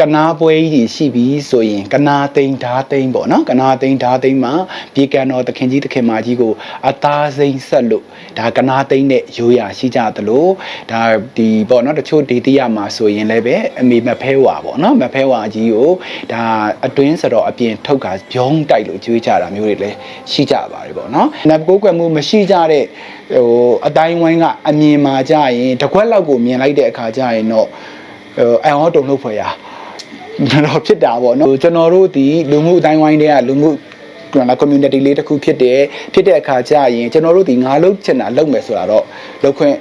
ကနာပွဲကြီးတွေရှိပြီဆိုရင်ကနာသိန်းဓာသိန်းပေါ့နော်ကနာသိန်းဓာသိန်းမှာပြေကံတော်သခင်ကြီးသခင်မကြီးကိုအသားစိမ့်ဆက်လို့ဒါကနာသိန်းနဲ့ရိုးရာရှိကြသလိုဒါဒီပေါ့နော်တချို့ဒေတိယမှာဆိုရင်လည်းပဲအမေမဖဲဝါပေါ့နော်မဖဲဝါကြီးကိုဒါအတွင်းစတော့အပြင်ထုတ်ကဂျုံတိုက်လို့ကျွေးကြတာမျိုးတွေလည်းရှိကြပါတယ်ပေါ့နော်နတ်ကိုးကွယ်မှုမရှိကြတဲ့ဟိုအတိုင်းဝိုင်းကအမြင်မှာကြရင်တစ်ခွက်လောက်ကိုမြင်လိုက်တဲ့အခါကျရင်တော့ဟိုအံ့ဩတုန်လှုပ်ဖွယ်ရာ တော့ဖြစ်တာပေါ့နော်ကျွန်တော်တို့ဒီလူမှုအတိုင်းဝိုင်းတွေကလူမှုကနာ community လေးတစ်ခုဖြစ်တယ်ဖြစ်တဲ့အခါကျရင်ကျွန်တော်တို့ဒီငါလုံးချင်တာလုပ်မယ်ဆိုတာတော့လုပ်ခွင့်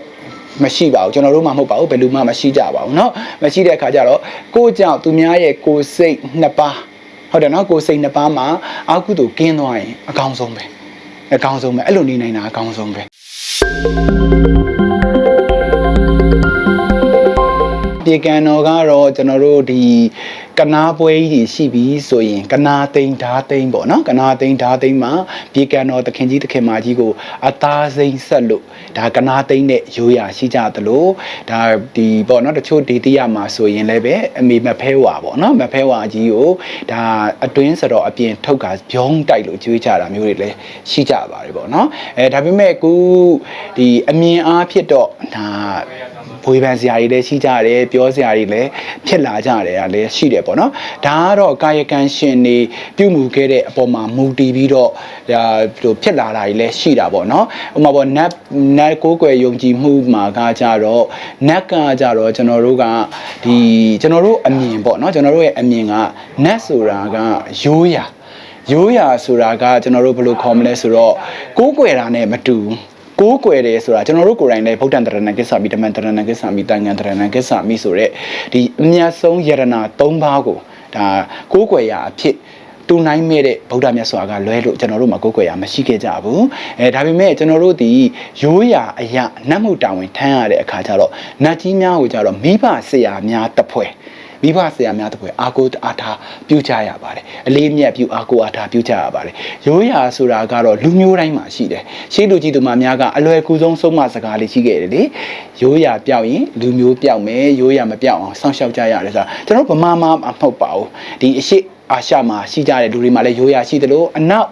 မရှိပါဘူးကျွန်တော်တို့မှမဟုတ်ပါဘူးဘယ်လူမှမရှိကြပါဘူးเนาะမရှိတဲ့အခါကျတော့ကိုယ့်ကြောင့်သူများရဲ့ကိုယ်စိတ်နှစ်ပါးဟုတ်တယ်เนาะကိုယ်စိတ်နှစ်ပါးမှာအာကုသို့ကင်းသွားရင်အကောင်းဆုံးပဲအကောင်းဆုံးပဲအဲ့လိုနေနိုင်တာအကောင်းဆုံးပဲပြေကံတော်ကတော့ကျွန်တော်တို့ဒီ ကနာပွဲကြီးတွေရှိပြီဆိုရင်ကနာသိန်းဓာသိန်းပေါ့နော်ကနာသိန်းဓာသိန်းမှာပြေကံတော်သခင်ကြီးသခင်မကြီးကိုအသားစိမ့်ဆက်လို့ဒါကနာသိန်းနဲ့ရိုးရာရှိကြသလိုဒါဒီပေါ့နော်တချို့ဒေတိယမှာဆိုရင်လည်းပဲအမေမဖဲဝါပေါ့နော်မဖဲဝါကြီးကိုဒါအတွင်းစတော့အပြင်ထုတ်ကဂျုံတိုက်လို့ကျွေးကြတာမျိုးတွေလည်းရှိကြပါတယ်ပေါ့နော်အဲဒါပေမဲ့အခုဒီအမြင်အားဖြစ်တော့ဒါ ဘွေပန်စရာတွေလည်းရှိကြတယ်ပြောစရာတွေလည်းဖြစ်လာကြတယ်ကလည်းရှိတယ်ပေါ့နော်ဒါကတော့ကာယကံရှင်တွေပြုမှုခဲ့တဲ့အပေါ်မှာမူတည်ပြီးတော့ဒါဟိုဖြစ်လာတာတွေလည်းရှိတာပေါ့နော်ဥပမာပေါ့နတ်နတ်ကိုးကွယ်ယုံကြည်မှုမှာကကြတော့နတ်ကကြတော့ကျွန်တော်တို့ကဒီကျွန်တော်တို့အမြင်ပေါ့နော်ကျွန်တော်တို့ရဲ့အမြင်ကနတ်ဆိုတာကရိုးရာရိုးရာဆိုတာကကျွန်တော်တို့ဘယ်လိုခေါ်မလဲဆိုတော့ကိုးကွယ်တာနဲ့မတူဘူး ကိုးကွယ်တယ်ဆိုတာကျွန်တော်တို့ကိုယ်တိုင်လည်းဗုဒ္ဓံတရဏကိစ္စမိဓမ္မံတရဏကိစ္စမိတန်ငံတရဏကိစ္စမိဆိုတဲ့ဒီအမြတ်ဆုံးယရနာ၃ပါးကိုဒါကိုးကွယ်ရာအဖြစ်တူနိုင်မဲ့တဲ့ဗုဒ္ဓမြတ်စွာကလွဲလို့ကျွန်တော်တို့မှာကိုးကွယ်ရာမရှိခဲ့ကြဘူးအဲဒါပေမဲ့ကျွန်တော်တို့ဒီရိုးရာအရာနတ်မှုတာဝန်ထမ်းရတဲ့အခါကျတော့နတ်ကြီးများကိုကြတော့မိဘဆရာများတပွဲ မိဘဆရာများတပွဲအာကိုအားထားပြုကြရပါတယ်အလေးမြတ်ပြုအာကိုအားထားပြုကြရပါတယ်ရိုးရာဆိုတာကတော့လူမျိုးတိုင်းမှာရှိတယ်ရှေးလူကြီးသူမများကအလွယ်ကူဆုံးဆုံးမစကားလေးရှိခဲ့တယ်လေရိုးရာပြောက်ရင်လူမျိုးပြောက်မယ်ရိုးရာမပြောက်အောင်စောင့်ရှောက်ကြရတယ်ဆိုတာကျွန်တော်ဗမာမှာမဟုတ်ပါဘူးဒီအရှိအာရှမှာရှိကြတဲ့လူတွေမှာလည်းရိုးရာရှိတယ်လို့အနောက်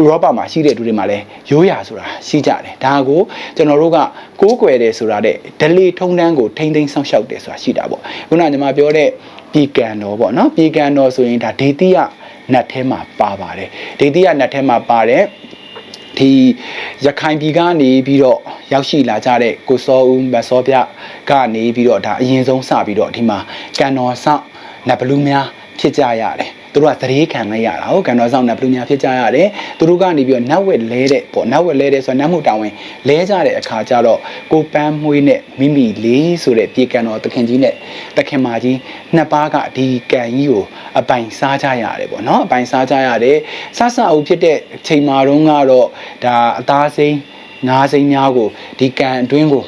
ဥရောပမှာရှိတဲ့လူတွေမှာလည်းရိုးရာဆိုတာရှိကြတယ်ဒါကိုကျွန်တော်တို့ကကိုးကွယ်တယ်ဆိုတာတဲ့ဒလီထုံတန်းကိုထိမ့်သိမ်းဆောင်ရှောက်တယ်ဆိုတာရှိတာပေါ့ခုနကကျွန်မပြောတဲ့ပြည်ကံတော်ပေါ့နော်ပြည်ကံတော်ဆိုရင်ဒါဒေတိယနတ်ထဲမှာပါပါတယ်ဒေတိယနတ်ထဲမှာပါတယ်ဒီရခိုင်ပြည်ကနေပြီးတော့ရောက်ရှိလာကြတဲ့ကိုစောဦးမစောပြကနေပြီးတော့ဒါအရင်ဆုံးစပြီးတော့ဒီမှာကံတော်ဆောင်နတ်ဘလူးများဖြစ်ကြရတယ်သူ တို့ကသတိခံလိုက်ရတာဟုတ်ကံတော်ဆောင်နတ်ဘလူးများဖြစ်ကြရတယ်သူတို့ကနေပြီးတော့နတ်ဝက်လဲတဲ့ပေါ့နတ်ဝက်လဲတဲ့ဆိုတော့နတ်မှုတောင်းဝင်လဲကြတဲ့အခါကျတော့ကိုပန်းမွေးနဲ့မိမိလေးဆိုတဲ့ပြေကံတော်သခင်ကြီးနဲ့သခင်မကြီးနှစ်ပါးကဒီကံကြီးကိုအပိုင်စားကြရတယ်ပေါ့နော်အပိုင်စားကြရတယ်ဆဆအုပ်ဖြစ်တဲ့အချိန်မှာတော့ကတော့ဒါအသားစိမ်းငါးစိမ်းများကိုဒီကံအတွင်းကို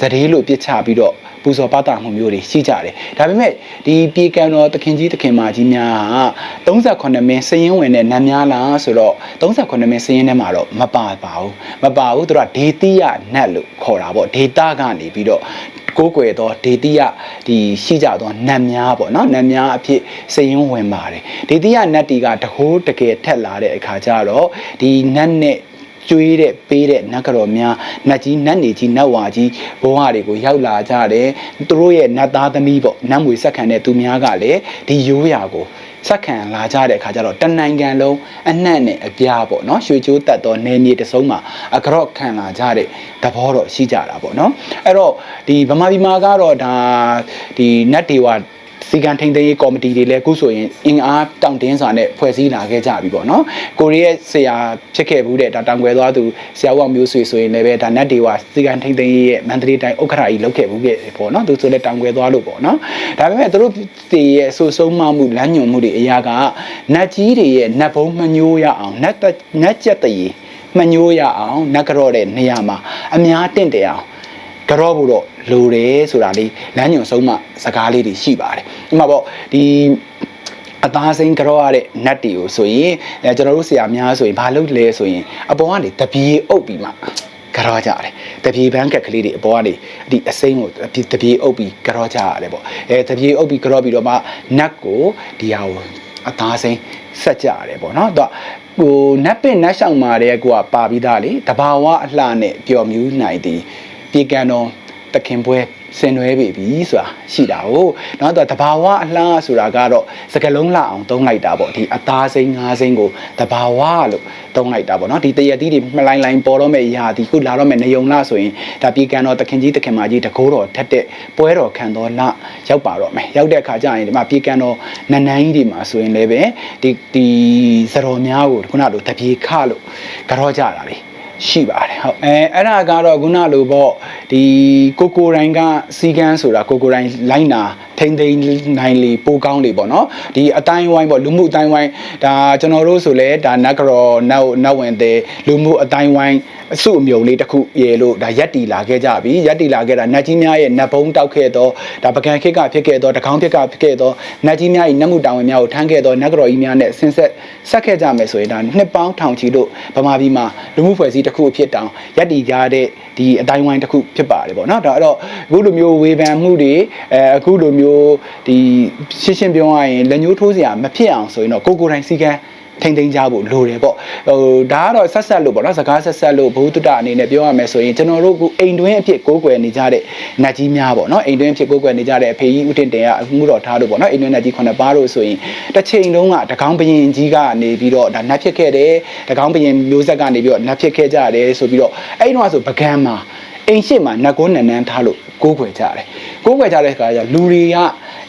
သတိလို့ပြစ်ချပြီးတော့ ပူဇော်ပတာမှုမျိုးတွေရှိကြတယ်ဒါပေမဲ့ဒီပြေကံတော်သခင်ကြီးသခင်မကြီးများက38မင်းစည်ရင်ဝင်တဲ့နတ်များလားဆိုတော့38မင်းစည်ရင်ထဲမှာတော့မပါပါဘူးမပါဘူးသူတို့ကဒေတိယနတ်လို့ခေါ်တာပေါ့ဒေတာကနေပြီးတော့ကိုးကွယ်သောဒေတိယဒီရှိကြသောနတ်များပေါ့နော်နတ်များအဖြစ်စည်ရင်ဝင်ပါတယ်ဒေတိယနတ်တီကတဟိုးတကယ်ထက်လာတဲ့အခါကျတော့ဒီနတ်နဲ့ ကျွေးတဲ့ပေးတဲ့နတ်ကတော်များနတ်ကြီးနတ်နေကြီးနတ်ဝါကြီးဘဝတွေကိုရောက်လာကြတယ်သူတို့ရဲ့နတ်သားသမီးပေါ့နတ်မွေဆက်ခံတဲ့သူများကလည်းဒီရိုးရာကိုဆက်ခံလာကြတဲ့အခါကျတော့တနိုင်ငံလုံးအနှံ့နဲ့အပြားပေါ့နော်ရွှေချိုးတက်သောနေမြေတစ်စုံမှာအကြော့ခံလာကြတဲ့သဘောတော့ရှိကြတာပေါ့နော်အဲ့တော့ဒီဗမာပြည်မှာကတော့ဒါဒီနတ်ဒေဝ စီကံထိန်သိမ်းရေးကော်မတီတွေလည်းအခုဆိုရင်အင်အားတောင့်တင်းစွာနဲ့ဖွဲ့စည်းလာခဲ့ကြပြီပေါ့နော်ကိုရီးယားဆရာဖြစ်ခဲ့ဘူးတဲ့ဒါတောင်ွယ်သွားသူဆရာဦးအောင်မျိုးဆွေဆိုရင်လည်းပဲဒါနတ်ဒေဝစီကံထိန်သိမ်းရေးရဲ့မန္တလေးတိုင်းဥက္ကရာကြီးလုပ်ခဲ့ဘူးခဲ့ပေါ့နော်သူဆိုလည်းတောင်ွယ်သွားလို့ပေါ့နော်ဒါပေမဲ့သူတို့တွေရဲ့အဆိုးဆုံးမှမှုလမ်းညွန်မှုတွေအရာကနတ်ကြီးတွေရဲ့နတ်ဘုံမညိုးရအောင်နတ်တက်နတ်ကြက်တရေမညိုးရအောင်နတ်ကြော့တဲ့နေရာမှာအများတင့်တယ်အောင် ကြော့ဖို့တော့လိုတယ်ဆိုတာလေးလမ်းညွန်ဆုံးမစကားလေးတွေရှိပါတယ်ဥပမာပေါ့ဒီအသားစိမ်းကြော့ရတဲ့နတ်တီကိုဆိုရင်အဲကျွန်တော်တို့ဆရာများဆိုရင်ဘာလုပ်လဲဆိုရင်အပေါ်ကနေတပြေအုပ်ပြီးမှကြောကြတယ်တပြေပန်းကက်ကလေးတွေအပေါ်ကနေဒီအစိမ်းကိုတပြေအုပ်ပြီးကြောကြရတယ်ပေါ့အဲတပြေအုပ်ပြီးကြောပြီးတော့မှနတ်ကိုဒီဟာကိုအသားစိမ်းဆက်ကြရတယ်ပေါ့နော်တော့ဟိုနတ်ပင်နတ်ဆောင်မာတဲ့ကိုကပါပြီးသားလေတဘာဝအလှနဲ့ပျော်မြူးနိုင်သည် ပြေကံတော်တခင်ပွဲဆင်နွှဲပြီပြီဆိုတာရှိတာဟုတ်เนาะတော့တဘာဝအလှဆိုတာကတော့စကလုံးလှအောင်သုံးလိုက်တာပေါ့ဒီအသားစိမ်းငါးစိမ်းကိုတဘာဝလို့သုံးလိုက်တာပေါ့เนาะဒီတရတိတွေမလိုင်းလိုင်းပေါ်တော့မဲ့ရာဒီခုလာတော့မဲ့နေုံလဆိုရင်ဒါပြေကံတော်တခင်ကြီးတခင်မကြီးတကိုးတော်ထက်တဲ့ပွဲတော်ခံတော်လရောက်ပါတော့မယ်ရောက်တဲ့အခါကျရင်ဒီမှာပြေကံတော်နန်းနန်းကြီးတွေမှာဆိုရင်လည်းပဲဒီဒီစတော်များကိုခုနလိုတပြေခလို့ကြောကြတာလေ ရှိပါတယ်ဟုတ်အဲအဲ့ဒါကတော့ခုနလိုပေါ့ဒီကိုကိုတိုင်းကစီကန်းဆိုတာကိုကိုတိုင်းလိုင်းနာထိမ့်သိမ်းနိုင်လေပိုးကောင်းလေပေါ့နော်ဒီအတိုင်းဝိုင်းပေါ့လူမှုအတိုင်းဝိုင်းဒါကျွန်တော်တို့ဆိုလဲဒါနတ်ကရောနောက်နောက်ဝင်တဲ့လူမှုအတိုင်းဝိုင်းအစုအမြုံလေးတစ်ခုရေလို့ဒါရက်တီလာခဲ့ကြပြီရက်တီလာခဲ့တာနတ်ကြီးများရဲ့နတ်ဘုံတောက်ခဲ့တော့ဒါပကံခစ်ကဖြစ်ခဲ့တော့တကောင်းဖြစ်ကဖြစ်ခဲ့တော့နတ်ကြီးများရဲ့နတ်မှုတောင်ဝင်များကိုထမ်းခဲ့တော့နတ်ကရောကြီးများနဲ့ဆင်းဆက်ဆက်ခဲ့ကြမယ်ဆိုရင်ဒါနှစ်ပေါင်းထောင်ချီလို့ဗမာပြည်မှာလူမှုဖွဲ့စည်းတစ်ခုအဖြစ်တောင်ရက်တီကြတဲ့ဒီအတိုင်းဝိုင်းတစ်ခုဖြစ်ပါတယ်ပေါ့နော်ဒါအဲ့တော့အခုလိုမျိုးဝေဖန်မှုတွေအဲအခုလိုမျိုးဒီရှင်းရှင်းပြောရရင်လက်ညှိုးထိုးစရာမဖြစ်အောင်ဆိုရင်တော့ကိုကိုယ်တိုင်စီကံထိမ့်သိမ်းကြဖို့လိုတယ်ပေါ့ဟိုဒါကတော့ဆက်ဆက်လို့ပေါ့နော်စကားဆက်ဆက်လို့ဘုသူတ္တအနေနဲ့ပြောရမယ်ဆိုရင်ကျွန်တော်တို့ကအိမ်တွင်းအဖြစ်ကိုးကွယ်နေကြတဲ့နတ်ကြီးများပေါ့နော်အိမ်တွင်းအဖြစ်ကိုးကွယ်နေကြတဲ့အဖေကြီးဦးတင်တင်ကအမှုတော်ထားလို့ပေါ့နော်အိမ်တွင်းနတ်ကြီးခုနှစ်ပါးလို့ဆိုရင်တစ်ချိန်လုံးကတကောင်းဘရင်ကြီးကနေပြီးတော့ဒါနတ်ဖြစ်ခဲ့တယ်တကောင်းဘရင်မျိုးဆက်ကနေပြီးတော့နတ်ဖြစ်ခဲ့ကြတယ်ဆိုပြီးတော့အဲ့ဒီတော့ဆိုပကံမှာ အိမ်ရှိမှာနတ်ကုန်းနန်းနန်းထားလို့ကိုးကွယ်ကြတယ်ကိုးကွယ်ကြတဲ့အခါကျလူတွေက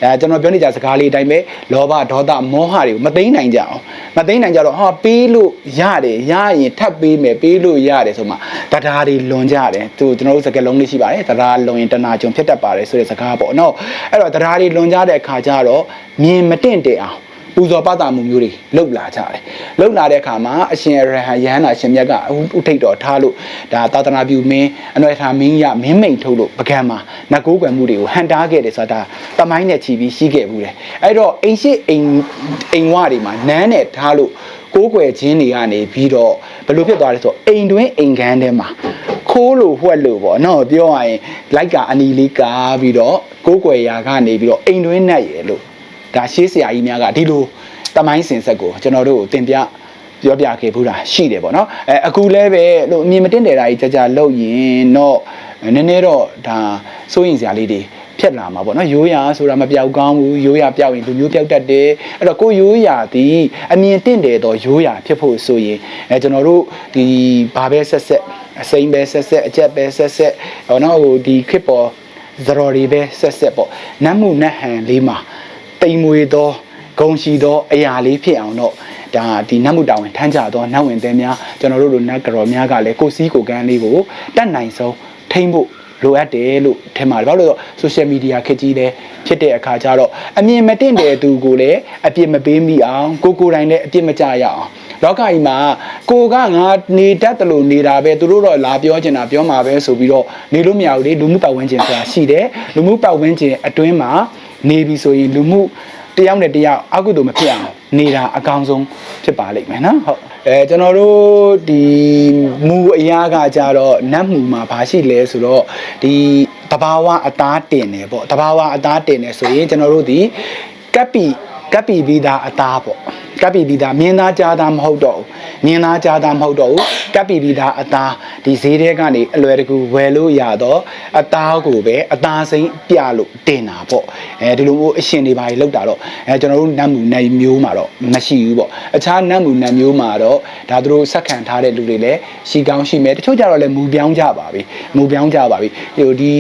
အဲကျွန်တော်ပြောနေကြစကားလေးအတိုင်းပဲလောဘဒေါသမောဟတွေကိုမသိမ့်နိုင်ကြအောင်မသိမ့်နိုင်ကြတော့ဟာပေးလို့ရတယ်ရရင်ထပ်ပေးမယ်ပေးလို့ရတယ်ဆိုမှတရားတွေလွန်ကြတယ်သူကျွန်တော်တို့စကားလုံးလေးရှိပါတယ်တရားလွန်ရင်တဏှာကြုံဖြစ်တတ်ပါတယ်ဆိုတဲ့စကားပေါ့နော်အဲ့တော့တရားတွေလွန်ကြတဲ့အခါကျတော့မြင်မတင့်တယ်အောင် ပူဇော်ပတာမှုမျိုးတွေလှုပ်လာကြတယ်လှုပ်လာတဲ့အခါမှာအရှင်ရဟန်းယဟန္တာရှင်မြတ်ကဥထိတ်တော်ထားလို့ဒါသာသနာပြုမင်းအနွယ်ထာမင်းရမင်းမိန်ထုတ်လို့ပကံမှာနတ်ကိုးကွယ်မှုတွေကိုဟန်တားခဲ့တယ်ဆိုတာတမိုင်းနဲ့ချီပြီးရှိခဲ့ဘူးတယ်အဲ့တော့အိမ်ရှိအိမ်အိမ်ဝတွေမှာနန်းနဲ့ထားလို့ကိုးကွယ်ခြင်းတွေကနေပြီးတော့ဘယ်လိုဖြစ်သွားလဲဆိုအိမ်တွင်းအိမ်ခန်းထဲမှာခိုးလို့ဝှက်လို့ပေါ့နော်ပြောရရင်လိုက်ကအနီလေးကားပြီးတော့ကိုးကွယ်ရာကနေပြီးတော့အိမ်တွင်းနဲ့ရယ်လို့ ဒါရှေးဆရာကြီးများကဒီလိုတမိုင်းစင်ဆက်ကိုကျွန်တော်တို့ကိုတင်ပြပြောပြခဲ့ဘူးတာရှိတယ်ပေါ့နော်အဲအခုလဲပဲလို့အမြင်မတင်တယ်တာကြီးကြာကြာလောက်ရင်တော့နည်းနည်းတော့ဒါစိုးရင်စရာလေးတွေဖြစ်လာမှာပေါ့နော်ရိုးရာဆိုတာမပြောက်ကောင်းဘူးရိုးရာပြောက်ရင်လူမျိုးပြောက်တတ်တယ်အဲ့တော့ကိုရိုးရာဒီအမြင်တင့်တယ်တော့ရိုးရာဖြစ်ဖို့ဆိုရင်အဲကျွန်တော်တို့ဒီဘာပဲဆက်ဆက်အစိမ့်ပဲဆက်ဆက်အကြက်ပဲဆက်ဆက်ဟောနော်ဟိုဒီခစ်ပေါ်ဇရော်တွေပဲဆက်ဆက်ပေါ့နတ်မှုနတ်ဟန်လေးမှာ တိမ်မွေသောဂုံရှိသောအရာလေးဖြစ်အောင်တော့ဒါဒီနတ်မှုတောင်ဝင်ထမ်းကြသောနတ်ဝင်သည်များကျွန်တော်တို့လိုနတ်ကတော်များကလည်းကိုစီးကိုကန်းလေးကိုတတ်နိုင်ဆုံးထိမ့်ဖို့လိုအပ်တယ်လို့ထင်ပါတယ်ဘာလို့လဲဆိုတော့ social media ခက်ကြီးလည်းဖြစ်တဲ့အခါကျတော့အမြင်မတင့်တဲ့သူကိုလည်းအပြစ်မပေးမိအောင်ကိုကိုယ်တိုင်လည်းအပြစ်မကြရအောင်လောကကြီးမှာကိုကငါနေတတ်တယ်လို့နေတာပဲသူတို့တော့လာပြောချင်တာပြောမှာပဲဆိုပြီးတော့နေလို့မရဘူးလေလူမှုပတ်ဝန်းကျင်ဆိုတာရှိတယ်လူမှုပတ်ဝန်းကျင်အတွင်းမှာ နေပြီဆိုရင်လူမှုတယောက်နဲ့တယောက်အကုသို့မဖြစ်အောင်နေတာအကောင်းဆုံးဖြစ်ပါလိမ့်မယ်နော်ဟုတ်အဲကျွန်တော်တို့ဒီမူအရာကကြတော့နတ်မူမှာဘာရှိလဲဆိုတော့ဒီတဘာဝအသားတင်တယ်ပေါ့တဘာဝအသားတင်တယ်ဆိုရင်ကျွန်တော်တို့ဒီကပ်ပီကပ်ပီပြီးသားအသားပေါ့ ကပ်ပီပြီးသားမြင်းသားကြားသားမဟုတ်တော့ဘူးမြင်းသားကြားသားမဟုတ်တော့ဘူးကပ်ပီပြီးသားအသားဒီဈေးထဲကနေအလွယ်တကူဝယ်လို့ရတော့အသားကိုပဲအသားစိမ့်ပြလို့တင်တာပေါ့အဲဒီလိုမျိုးအရှင်တွေပါကြီးလောက်တာတော့အဲကျွန်တော်တို့နတ်မူနတ်မျိုးမှာတော့မရှိဘူးပေါ့အခြားနတ်မူနတ်မျိုးမှာတော့ဒါသူတို့ဆက်ခံထားတဲ့လူတွေလည်းရှိကောင်းရှိမယ်တချို့ကြတော့လည်းမူပြောင်းကြပါပြီမူပြောင်းကြပါပြီဟိုဒီ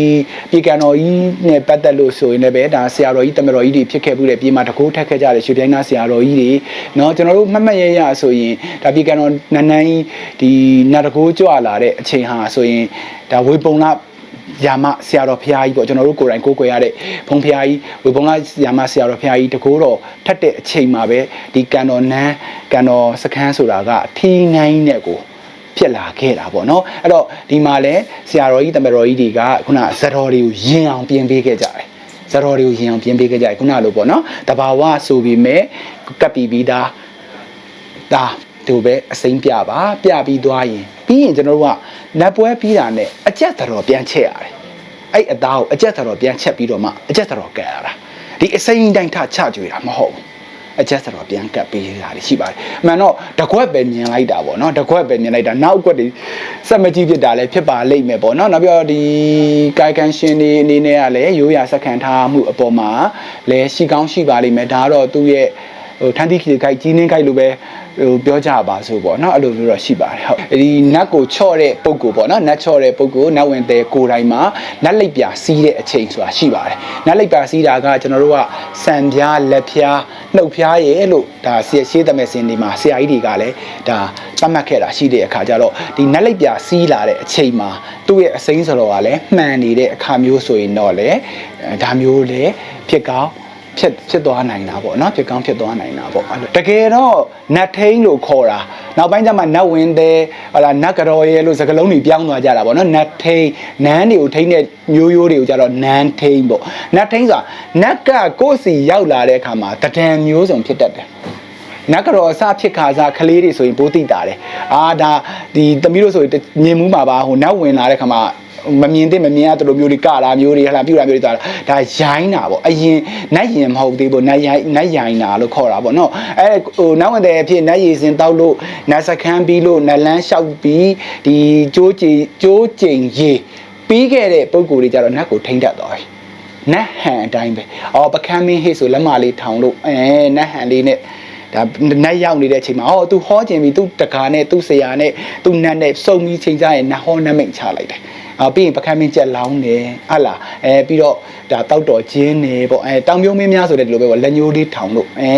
ပြေကန်တော်ကြီးနဲ့ပတ်သက်လို့ဆိုရင်လည်းပဲဒါဆရာတော်ကြီးတမတော်ကြီးတွေဖြစ်ခဲ့မှုတဲ့ပြေမှာတကိုးထက်ခဲ့ကြတဲ့ရွှေပြိုင်းသားဆရာတော်ကြီးတွေเนาะကျွန်တော်တို့မှတ်မှတ်ရရဆိုရင်ဒါပြေကန်တော်နန်းနန်းကြီးဒီနာတကိုးကြွလာတဲ့အချိန်ဟာဆိုရင်ဒါဝေပုံလာယာမဆရာတော်ဖရာကြီးပေါ့ကျွန်တော်တို့ကိုယ်တိုင်ကိုးကွယ်ရတဲ့ဘုံဖရာကြီးဝေပုံလာယာမဆရာတော်ဖရာကြီးတကိုးတော်ထက်တဲ့အချိန်မှာပဲဒီကန်တော်နန်းကန်တော်စခန်းဆိုတာကထီးနိုင်တဲ့ကိုဖြစ်လာခဲ့တာပေါ့နော်အဲ့တော့ဒီမှာလဲဆရာတော်ကြီးတမတော်ကြီးတွေကခုနဇတော်တွေကိုယင်အောင်ပြင်ပေးခဲ့ကြတယ် ဇတော်တွေကိုယင်အောင်ပြင်ပေးခဲ့ကြတယ်ခုနလိုပေါ့နော်တဘာဝဆိုပြီးမဲ့ကပ်ပီပြီးသားဒါဒီလိုပဲအစိမ့်ပြပါပြပြီးသွားရင်ပြီးရင်ကျွန်တော်တို့ကနတ်ပွဲပြီးတာနဲ့အကြက်တော်ပြန်ချက်ရတယ်အဲ့အသားကိုအကြက်တော်ပြန်ချက်ပြီးတော့မှအကြက်တော်ကတ်ရတာဒီအစိမ့်တိုင်းထချကြွေတာမဟုတ်ဘူး အကျက်ဆိုတော့ပြန်ကပ်ပေးတာရှိပါတယ်။အမှန်တော့တကွက်ပဲမြင်လိုက်တာပေါ့နော်တကွက်ပဲမြင်လိုက်တာနောက်ကွက်တွေစက်မကြီးဖြစ်တာလည်းဖြစ်ပါလိမ့်မယ်ပေါ့နော်နောက်ပြီးတော့ဒီကာယကံရှင်တွေအနေနဲ့ကလည်းရိုးရာစက္ကန့်ထားမှုအပေါ်မှာလည်းရှိကောင်းရှိပါလိမ့်မယ်ဒါကတော့သူ့ရဲ့ဟိုထန်းတိခေခိုက်ကြီးနှင်းခိုက်လိုပဲ ဟိုပြောကြပါစို့ပေါ့နော်အဲ့လိုမျိုးတော့ရှိပါတယ်ဟုတ်ဒီနတ်ကိုချော့တဲ့ပုံကိုပေါ့နော်နတ်ချော့တဲ့ပုံကိုနတ်ဝင်တဲ့ကိုယ်တိုင်းမှာနတ်လိပ်ပြစီးတဲ့အချိန်ဆိုတာရှိပါတယ်နတ်လိပ်ပြစီးတာကကျွန်တော်တို့ကစံပြားလက်ပြားနှုတ်ပြားရဲ့လို့ဒါဆရာရှိသမက်စင်ဒီမှာဆရာကြီးတွေကလည်းဒါသတ်မှတ်ခဲ့တာရှိတဲ့အခါကျတော့ဒီနတ်လိပ်ပြစီးလာတဲ့အချိန်မှာသူ့ရဲ့အစိမ်းစတော်ကလည်းမှန်နေတဲ့အခါမျိုးဆိုရင်တော့လေဒါမျိုးလေဖြစ်ကောင်း ဖြစ်ဖြစ်သွားနိုင်တာပေါ့နော်ဖြစ်ကောင်းဖြစ်သွားနိုင်တာပေါ့အဲ့လိုတကယ်တော့နတ်ထိန်လို့ခေါ်တာနောက်ပိုင်းကျမှနတ်ဝင်တဲ့ဟလာနတ်ကတော်ရဲလို့စကလုံးတွေပြောင်းသွားကြတာပေါ့နော်နတ်ထိန်နန်းတွေကိုထိန်တဲ့မျိုးရိုးတွေကိုကြတော့နန်းထိန်ပေါ့နတ်ထိန်ဆိုတာနတ်ကကိုယ့်စီရောက်လာတဲ့အခါမှာတဒံမျိုးစုံဖြစ်တတ်တယ်နတ်ကတော်အစဖြစ်ခါစားကလေးတွေဆိုရင်ပိုးတိတာတယ်အာဒါဒီသမီးတို့ဆိုရင်မြင်မှုမှာပါဟိုနတ်ဝင်လာတဲ့ခါမှာ မမြင်တဲ့မမြင်ရတဲ့လိုမျိုးတွေကလာမျိုးတွေဟလာပြူတာမျိုးတွေသွားတာဒါရိုင်းတာပေါ့အရင်နတ်ရင်မဟုတ်သေးဘူးနတ်ရိုင်းနတ်ရိုင်းတာလို့ခေါ်တာပေါ့နော်အဲဟိုနောက်ဝင်တဲ့အဖြစ်နတ်ရည်စင်တောက်လို့နတ်စခန်းပြီးလို့နတ်လန်းလျှောက်ပြီးဒီကျိုးကြည်ကျိုးကျင်ရေပြီးခဲ့တဲ့ပုံကိုယ်တွေကြတော့နတ်ကိုထိမ့်တတ်သွားပြီနတ်ဟန်အတိုင်းပဲအော်ပကမ်းမင်းဟိဆိုလက်မလေးထောင်လို့အဲနတ်ဟန်လေးနဲ့ ဒါနတ်ရောက်နေတဲ့အချိန်မှာဟော तू ဟောကျင်ပြီ तू တကာနဲ့ तू ဆရာနဲ့ तू နတ်နဲ့စုံပြီးချိန်ကြရင်နတ်ဟောနတ်မိတ်ချလိုက်တယ်အာပြီးရင်ပကမ်းမင်းကြက်လောင်းတယ်ဟာလားအဲပြီးတော့ဒါတောက်တော်ကျင်းနေပေါ့အဲတောင်ပြုံးမင်းများဆိုတဲ့ဒီလိုပဲပေါ့လက်ညိုးလေးထောင်လို့အဲ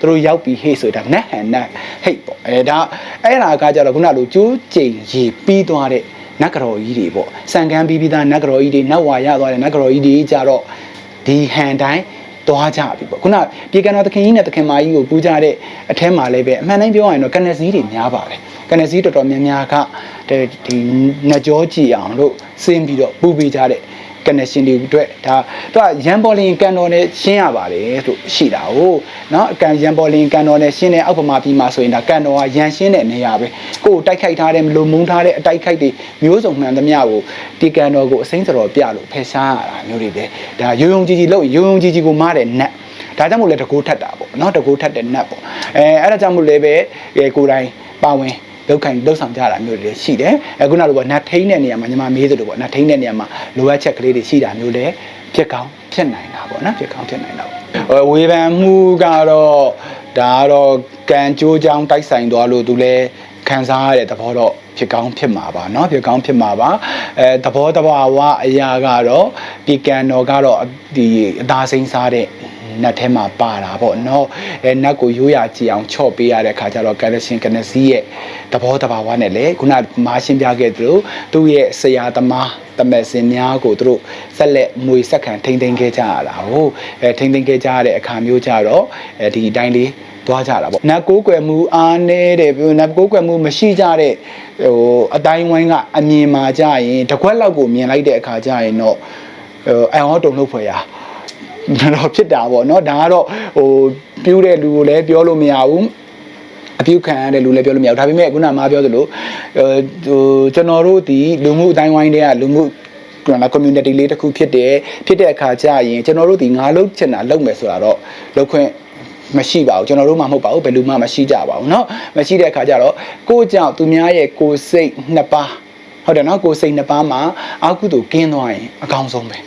သူတို့ရောက်ပြီးဟေ့ဆိုတာနတ်ဟန်နတ်ဟိတ်ပေါ့အဲဒါအဲ့ဒါကကြတော့ခုနလိုကျိုးကျိန်ရေပြီးသွားတဲ့နတ်ကတော်ကြီးတွေပေါ့စံကန်းပြီးပြီးသားနတ်ကတော်ကြီးတွေနတ်ဝါရသွားတဲ့နတ်ကတော်ကြီးတွေကြတော့ဒီဟန်တိုင်း သွားကြပြီပေါ့ခုနပြေကန်တော်သခင်ကြီးနဲ့သခင်မကြီးကိုပူကြတဲ့အထဲမှာလည်းပဲအမှန်တိုင်းပြောရရင်တော့ကနက်စည်းတွေများပါတယ်ကနက်စည်းတော်တော်များများကဒီနကြောကြည့်အောင်လို့စင်းပြီးတော့ပူပေးကြတဲ့ connection တွေအတွက်ဒါသူကရန်ဘော်လင်ကန်တော်နဲ့ရှင်းရပါတယ်ဆိုရှိတာဟုတ်နော်အကန်ရန်ဘော်လင်ကန်တော်နဲ့ရှင်းတဲ့အောက်ပမာပြီးမှဆိုရင်ဒါကန်တော်ကရန်ရှင်းတဲ့နေရာပဲကိုယ်တိုက်ခိုက်ထားတဲ့မလိုမုန်းထားတဲ့အတိုက်ခိုက်တွေမျိုးစုံမှန်သမျှကိုဒီကန်တော်ကိုအစိမ့်စတော်ပြလို့ဖယ်ရှားရတာမျိုးတွေပဲဒါရုံရုံကြီးကြီးလို့ရုံရုံကြီးကြီးကိုမတဲ့နတ်ဒါကြောင့်မို့လဲတကိုးထက်တာပေါ့နော်တကိုးထက်တဲ့နတ်ပေါ့အဲအဲ့ဒါကြောင့်မို့လဲပဲကိုယ်တိုင်ပါဝင် လောက်ခိုင်လောက်ဆောင်ကြတာမျိုးတွေရှိတယ်အခုနောက်လိုပေါ့နတ်ထိန်းတဲ့နေရာမှာညီမမေးသလိုပေါ့နတ်ထိန်းတဲ့နေရာမှာလိုအပ်ချက်ကလေးတွေရှိတာမျိုးလည်းဖြစ်ကောင်းဖြစ်နိုင်တာပေါ့နော်ဖြစ်ကောင်းဖြစ်နိုင်တာပေါ့ဝေဖန်မှုကတော့ဒါကတော့ကံကြိုးကြောင်းတိုက်ဆိုင်သွားလို့သူလည်းခံစားရတဲ့သဘောတော့ဖြစ်ကောင်းဖြစ်မှာပါเนาะဖြစ်ကောင်းဖြစ်မှာပါအဲသဘောတဘာဝအရာကတော့ဒီကံတော်ကတော့ဒီအသားစိမ့်စားတဲ့ နတ်ထဲမှာပါတာပေါ့နော်အဲနတ်ကိုရိုးရာကြည်အောင်ချော့ပေးရတဲ့ခါကျတော့ကယ်လရှင်ကနစီရဲ့သဘောတဘာဝနဲ့လေခုနမာရှင်းပြခဲ့သလိုသူ့ရဲ့ဆရာသမားတမက်စင်များကိုသူတို့ဆက်လက်မွေဆက်ခံထိမ့်သိမ်းခဲ့ကြရတာဟိုအဲထိမ့်သိမ်းခဲ့ကြရတဲ့အခါမျိုးကြတော့အဲဒီအတိုင်းလေးသွားကြတာပေါ့နတ်ကိုကွယ်မှုအားနည်းတဲ့နတ်ကိုကွယ်မှုမရှိကြတဲ့ဟိုအတိုင်းဝိုင်းကအမြင်မှာကြရင်တကွက်လောက်ကိုမြင်လိုက်တဲ့အခါကြရင်တော့အဲအော်တုံလို့ဖွယ်ရာ တော့ဖြစ်တာပေါ့เนาะဒါကတော့ဟိုပြူးတဲ့လူကိုလည်းပြောလို့မရဘူးအပြုခံရတဲ့လူလည်းပြောလို့မရဘူးဒါပေမဲ့ခုနမှာပြောသလိုဟိုကျွန်တော်တို့ဒီလူမှုအတိုင်းဝိုင်းတွေကလူမှုကနာ community လေးတစ်ခုဖြစ်တယ်ဖြစ်တဲ့အခါကျရင်ကျွန်တော်တို့ဒီငါလုံးချင်တာလုပ်မယ်ဆိုတာတော့လုပ်ခွင့်မရှိပါဘူးကျွန်တော်တို့မှမဟုတ်ပါဘူးဘယ်လူမှမရှိကြပါဘူးเนาะမရှိတဲ့အခါကျတော့ကိုကြောင့်သူများရဲ့ကိုစိတ်နှစ်ပါးဟုတ်တယ်เนาะကိုစိတ်နှစ်ပါးမှာအာကုသို့ကင်းသွားရင်အကောင်းဆုံးပဲ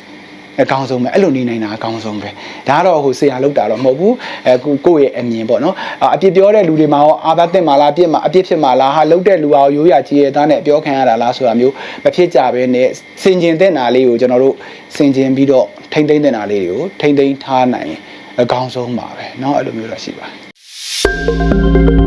အကောင်းဆုံးပဲအဲ့လိုနေနိုင်တာအကောင်းဆုံးပဲဒါကတော့ဟိုဆရာလောက်တာတော့မဟုတ်ဘူးအဲကိုကိုယ့်ရဲ့အမြင်ပေါ့နော်အပြစ်ပြောတဲ့လူတွေမှာရောအာဘတ်တင်မာလားအပြစ်မှာအပြစ်ဖြစ်မှာလားဟာလောက်တဲ့လူအောင်ရိုးရကြီးရသားနဲ့ပြောခံရတာလားဆိုတာမျိုးမဖြစ်ကြဘဲနဲ့စင်ကျင်တဲ့နာလေးကိုကျွန်တော်တို့စင်ကျင်ပြီးတော့ထိမ့်သိမ့်တဲ့နာလေးတွေကိုထိမ့်သိမ့်ထားနိုင်အကောင်းဆုံးပါပဲเนาะအဲ့လိုမျိုးတော့ရှိပါတယ်